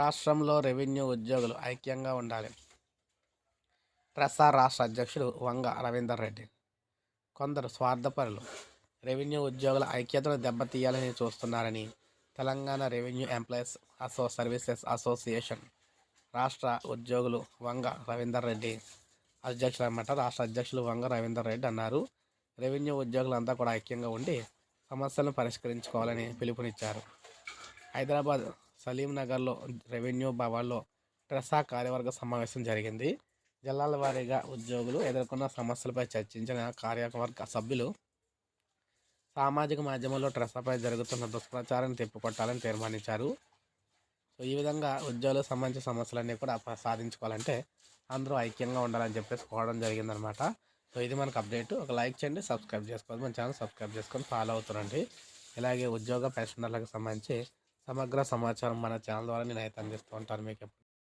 రాష్ట్రంలో రెవెన్యూ ఉద్యోగులు ఐక్యంగా ఉండాలి. ట్రెస్సా రాష్ట్ర అధ్యక్షుడు వంగ రవీందర్ రెడ్డి. కొందరు స్వార్థపరులు రెవెన్యూ ఉద్యోగుల ఐక్యతను దెబ్బతీయాలని చూస్తున్నారని తెలంగాణ రెవెన్యూ ఎంప్లాయీస్ అసో సర్వీసెస్ అసోసియేషన్ రాష్ట్ర ఉద్యోగులు వంగ రవీందర్ రెడ్డి అధ్యక్షులు అనమాట రాష్ట్ర అధ్యక్షులు వంగ రవీందర్ రెడ్డి అన్నారు. రెవెన్యూ ఉద్యోగులంతా కూడా ఐక్యంగా ఉండి సమస్యలను పరిష్కరించుకోవాలని పిలుపునిచ్చారు. హైదరాబాద్ సలీంనగర్లో రెవెన్యూ భవన్లో ట్రెసా కార్యవర్గ సమావేశం జరిగింది. జిల్లాల వారీగా ఉద్యోగులు ఎదుర్కొన్న సమస్యలపై చర్చించిన కార్యవర్గ సభ్యులు సామాజిక మాధ్యమంలో ట్రెసాపై జరుగుతున్న దుష్ప్రచారాన్ని తిప్పికొట్టాలని తీర్మానించారు. సో ఈ విధంగా ఉద్యోగులకు సంబంధించిన సమస్యలన్నీ కూడా సాధించుకోవాలంటే అందరూ ఐక్యంగా ఉండాలని చెప్పేసి కోవడం జరిగిందనమాట. సో ఇది మనకు అప్డేట్. ఒక లైక్ చేయండి సబ్స్క్రైబ్ చేసుకోవాలి మన ఛానల్ సబ్స్క్రైబ్ చేసుకొని ఫాలో అవుతుండండి ఇలాగే ఉద్యోగ పెన్షనర్లకు సంబంధించి సమగ్ర సమాచారం మన ఛానల్ ద్వారా నేను అయితే అందిస్తూ ఉంటాను. మీకు ఎప్పుడు